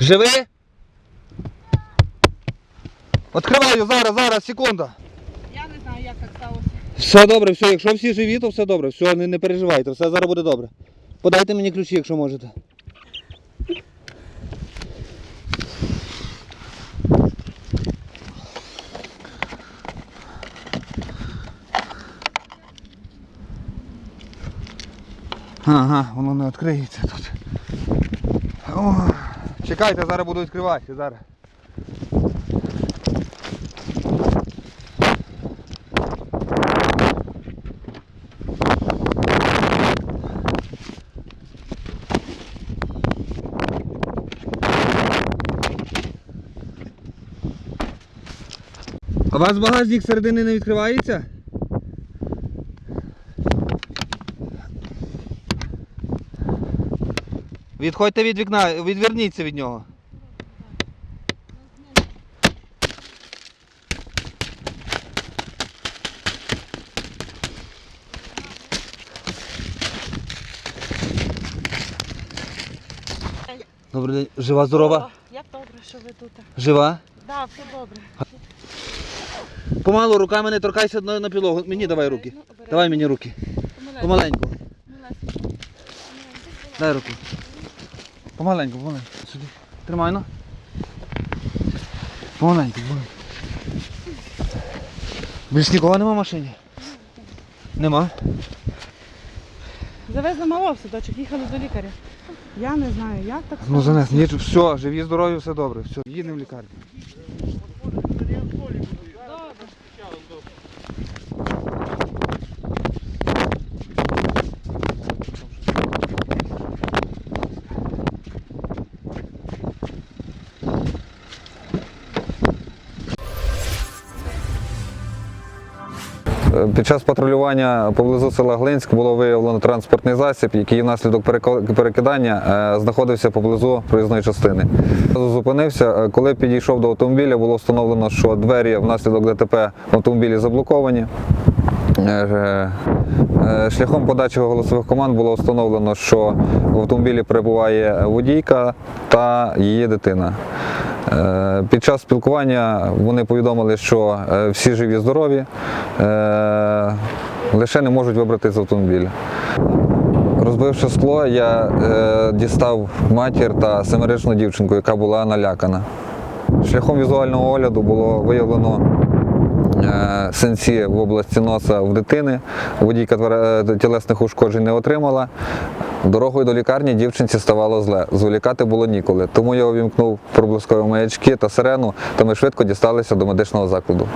Живи? Відкриваю зараз, зараз, секунда. Я не знаю, як так сталося. Все добре, все, якщо всі живі, то все добре. Все, не, не переживайте, все зараз буде добре. Подайте мені ключі, якщо можете. Ага, воно не відкриється тут. Чекайте, зараз буду відкривати. Зараз. А у вас багажник середини не відкривається? Відходьте від вікна, відверніться від нього. Добрий день. Жива, здорова? О, як добре, що ви тут. Жива? Да, все добре. Помалу руками не торкайся на, на підлогу. Мені давай руки. Ну. Давай мені руки. Помаленьку. Дай руку. Помаленьку, помаленьку. Сюди. Тримай, ну. Помаленьку, помаленьку. Більш нікого нема в машині? Нема. Завезли малого в садочок, їхали до лікаря. Я не знаю, як так Ну сталося. занес. Ні, все, живі, здорові, все добре. Все, їдемо в лікарню. Добре. Під час патрулювання поблизу села Глинськ було виявлено транспортний засіб, який внаслідок перекидання е, знаходився поблизу проїзної частини. Зупинився. Е, Коли підійшов до автомобіля, було встановлено, що двері внаслідок ДТП в автомобілі заблоковані. Е, Шляхом подачі голосових команд було встановлено, що в автомобілі перебуває водійка та її дитина. Е, Під час спілкування вони повідомили, що е, всі живі здорові, е, лише не можуть вибрати з автомобіля. Розбивши скло, я дістав матір та семирічну дівчинку, яка була налякана. Шляхом візуального огляду було виявлено е, синці в області носа в дитини. Водійка е, тілесних ушкоджень не отримала. Дорогою до лікарні дівчинці ставало зле. Зволікати було ніколи. Тому я увімкнув проблискові маячки та сирену, та ми швидко дісталися до медичного закладу.